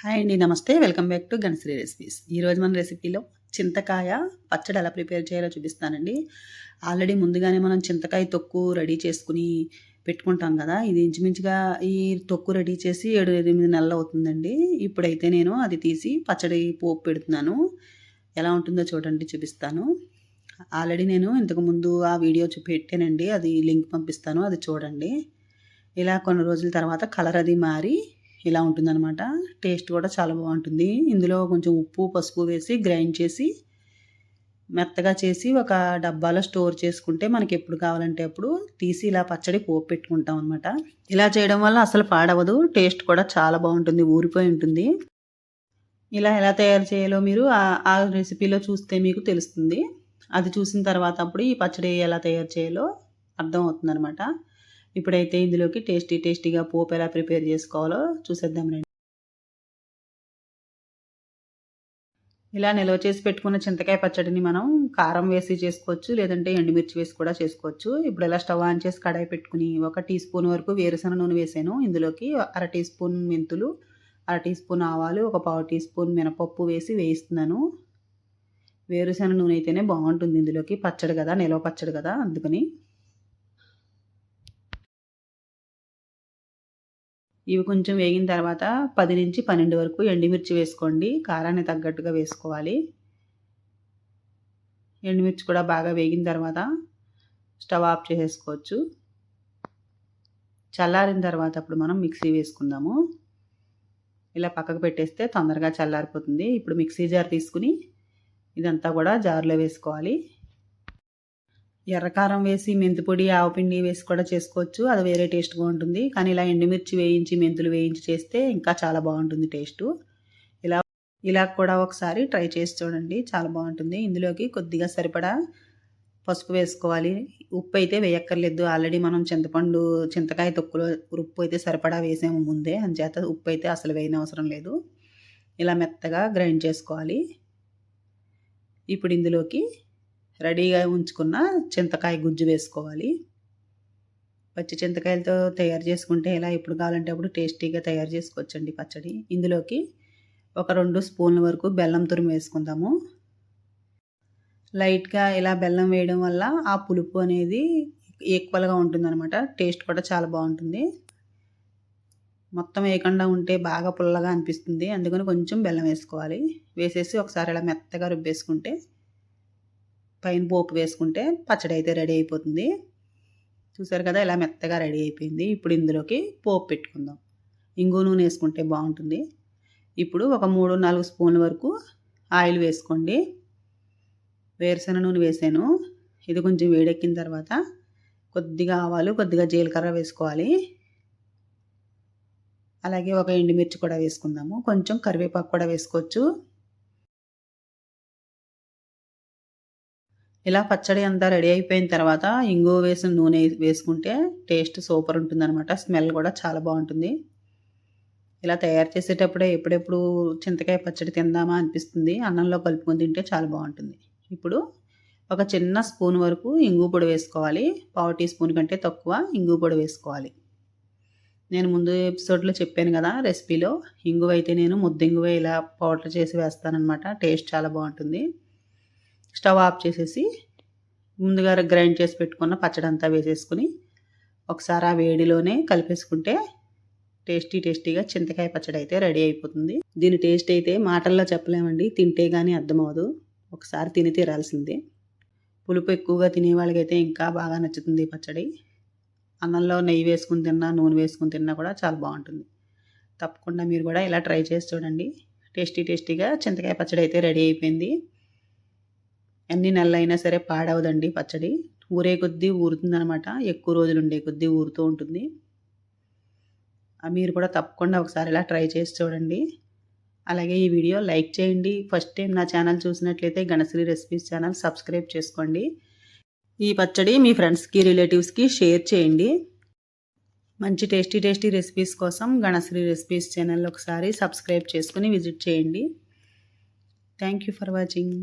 Hi అండి నమస్తే. Welcome back to Ganasri recipes. ఈరోజు మన రెసిపీలో చింతకాయ పచ్చడి ఎలా ప్రిపేర్ చేయాలో చూపిస్తానండి. ఆల్రెడీ ముందుగానే మనం చింతకాయ తొక్కు రెడీ చేసుకుని పెట్టుకుంటాం కదా. ఇది ఇంచుమించుగా ఈ తొక్కు రెడీ చేసి ఏడు ఎనిమిది నెలలు అవుతుందండి. ఇప్పుడైతే నేను అది తీసి పచ్చడి పోపు పెడుతున్నాను. ఎలా ఉంటుందో చూడండి చూపిస్తాను. ఆల్రెడీ నేను ఇంతకుముందు ఆ వీడియో పెట్టానండి. అది లింక్ పంపిస్తాను అది చూడండి. ఇలా కొన్ని రోజుల తర్వాత కలర్ అది మారి ఇలా ఉంటుందన్నమాట. టేస్ట్ కూడా చాలా బాగుంటుంది. ఇందులో కొంచెం ఉప్పు పసుపు వేసి గ్రైండ్ చేసి మెత్తగా చేసి ఒక డబ్బాలో స్టోర్ చేసుకుంటే మనకి ఎప్పుడు కావాలంటే అప్పుడు తీసి ఇలా పచ్చడి పోపు పెట్టుకుంటాం అనమాట ఇలా చేయడం వల్ల అసలు పాడవదు టేస్ట్ కూడా చాలా బాగుంటుంది. ఊరిపోయి ఉంటుంది. ఇలా ఎలా తయారు చేయాలో మీరు ఆ రెసిపీలో చూస్తే మీకు తెలుస్తుంది. అది చూసిన తర్వాత అప్పుడు ఈ పచ్చడి ఎలా తయారు చేయాలో అర్థం అవుతుంది అనమాట ఇప్పుడైతే ఇందులోకి టేస్టీ టేస్టీగా పోపు ఎలా ప్రిపేర్ చేసుకోవాలో చూసేద్దాం రండి. ఇలా నిల్వ చేసి పెట్టుకున్న చింతకాయ పచ్చడిని మనం కారం వేసి చేసుకోవచ్చు లేదంటే ఎండుమిర్చి వేసి కూడా చేసుకోవచ్చు. ఇప్పుడు ఇలా స్టవ్ ఆన్ చేసి కడాయి పెట్టుకుని ఒక టీ స్పూన్ వరకు వేరుశనగ నూనె వేసాను. ఇందులోకి అర టీ స్పూన్ మెంతులు అర టీ స్పూన్ ఆవాలు ఒక పావు టీ స్పూన్ మినపప్పు వేసి వేయిస్తున్నాను. వేరుశనగ నూనె అయితేనే బాగుంటుంది ఇందులోకి. పచ్చడి కదా నిలవ పచ్చడి కదా అందుకని. ఇవి కొంచెం వేగిన తర్వాత పది నుంచి పన్నెండు వరకు ఎండుమిర్చి వేసుకోండి. కారాన్ని తగ్గట్టుగా వేసుకోవాలి. ఎండుమిర్చి కూడా బాగా వేగిన తర్వాత స్టవ్ ఆఫ్ చేసేసుకోవచ్చు. చల్లారిన తర్వాత అప్పుడు మనం మిక్సీ వేసుకుందాము. ఇలా పక్కకు పెట్టేస్తే తొందరగా చల్లారిపోతుంది. ఇప్పుడు మిక్సీ జార్ తీసుకుని ఇదంతా కూడా జార్లో వేసుకోవాలి. ఎర్రకారం వేసి మెంతిపొడి ఆవపిండి వేసి కూడా చేసుకోవచ్చు. అది వేరే టేస్ట్గా ఉంటుంది. కానీ ఇలా ఎండుమిర్చి వేయించి మెంతులు వేయించి చేస్తే ఇంకా చాలా బాగుంటుంది టేస్ట్ ఇలా ఇలా కూడా ఒకసారి ట్రై చేసి చూడండి. చాలా బాగుంటుంది. ఇందులోకి కొద్దిగా సరిపడా పసుపు వేసుకోవాలి. ఉప్పు అయితే వేయక్కర్లేదు. ఆల్రెడీ మనం చింతపండు చింతకాయ తొక్కులో ఉప్పు అయితే సరిపడా వేసాము ముందే. అంచేత ఉప్పు అయితే అసలు వేయని అవసరం లేదు. ఇలా మెత్తగా గ్రైండ్ చేసుకోవాలి. ఇప్పుడు ఇందులోకి రెడీగా ఉంచుకున్న చింతకాయ గుజ్జు వేసుకోవాలి. పచ్చి చింతకాయలతో తయారు చేసుకుంటే ఎలా? ఎప్పుడు కావాలంటే అప్పుడు టేస్టీగా తయారు చేసుకోవచ్చండి పచ్చడి. ఇందులోకి ఒక రెండు స్పూన్ల వరకు బెల్లం తురుము వేసుకుందాము. లైట్గా ఇలా బెల్లం వేయడం వల్ల ఆ పులుపు అనేది ఈక్వల్గా ఉంటుందన్నమాట. టేస్ట్ కూడా చాలా బాగుంటుంది. మొత్తం వేయకుండా ఉంటే బాగా పుల్లగా అనిపిస్తుంది. అందుకని కొంచెం బెల్లం వేసుకోవాలి. వేసేసి ఒకసారి ఇలా మెత్తగా రుబ్బేసుకుంటే పైన పోపు వేసుకుంటే పచ్చడి అయితే రెడీ అయిపోతుంది. చూసారు కదా ఇలా మెత్తగా రెడీ అయిపోయింది. ఇప్పుడు ఇందులోకి పోపు పెట్టుకుందాం. ఇంగు నూనె వేసుకుంటే బాగుంటుంది. ఇప్పుడు ఒక మూడు నాలుగు స్పూన్ల వరకు ఆయిల్ వేసుకోండి. వేరుశెనగ నూనె వేసాను. ఇది కొంచెం వేడెక్కిన తర్వాత కొద్దిగా ఆవాలు కొద్దిగా జీలకర్ర వేసుకోవాలి. అలాగే ఒక ఎండుమిర్చి కూడా వేసుకుందాము. కొంచెం కరివేపాకు కూడా వేసుకోవచ్చు. ఇలా పచ్చడి అంతా రెడీ అయిపోయిన తర్వాత ఇంగువ వేసిన నూనె వేసుకుంటే టేస్ట్ సూపర్ ఉంటుందన్నమాట. స్మెల్ కూడా చాలా బాగుంటుంది. ఇలా తయారు చేసేటప్పుడే ఎప్పుడెప్పుడు చింతకాయ పచ్చడి తిందామా అనిపిస్తుంది. అన్నంలో కలుపుకొని తింటే చాలా బాగుంటుంది. ఇప్పుడు ఒక చిన్న స్పూన్ వరకు ఇంగు పొడి వేసుకోవాలి. పావు టీ స్పూన్ కంటే తక్కువ ఇంగు పొడి వేసుకోవాలి. నేను ముందు ఎపిసోడ్లో చెప్పాను కదా రెసిపీలో. ఇంగువ అయితే నేను ముద్దింగువ ఇలా పౌడర్ చేసి వేస్తానన్నమాట. టేస్ట్ చాలా బాగుంటుంది. స్టవ్ ఆఫ్ చేసేసి ముందుగా గ్రైండ్ చేసి పెట్టుకున్న పచ్చడి అంతా వేసేసుకుని ఒకసారి ఆ వేడిలోనే కలిపేసుకుంటే టేస్టీ టేస్టీగా చింతకాయ పచ్చడి అయితే రెడీ అయిపోతుంది. దీని టేస్ట్ అయితే మాటల్లో చెప్పలేమండి తింటే కానీ అర్థమవదు ఒకసారి తిని తీరాల్సిందే. పులుపు ఎక్కువగా తినే వాళ్ళకైతే ఇంకా బాగా నచ్చుతుంది పచ్చడి. అన్నంలో నెయ్యి వేసుకుని తిన్నా నూనె వేసుకుని తిన్నా కూడా చాలా బాగుంటుంది. తప్పకుండా మీరు కూడా ఇలా ట్రై చేసి చూడండి. టేస్టీ టేస్టీగా చింతకాయ పచ్చడి అయితే రెడీ అయిపోయింది. ఎన్ని నెలలైనా సరే పాడవదండి పచ్చడి. ఊరే కొద్దీ ఊరుతుందనమాట ఎక్కువ రోజులు ఉండే కొద్దీ ఊరుతూ ఉంటుంది. మీరు కూడా తప్పకుండా ఒకసారి ఇలా ట్రై చేసి చూడండి. అలాగే ఈ వీడియో లైక్ చేయండి. ఫస్ట్ టైం నా ఛానల్ చూసినట్లయితే గణశ్రీ రెసిపీస్ ఛానల్ సబ్స్క్రైబ్ చేసుకోండి. ఈ పచ్చడి మీ ఫ్రెండ్స్కి రిలేటివ్స్కి షేర్ చేయండి. మంచి టేస్టీ టేస్టీ రెసిపీస్ కోసం గణశ్రీ రెసిపీస్ ఛానల్ ఒకసారి సబ్స్క్రైబ్ చేసుకుని విజిట్ చేయండి. Thank you for watching.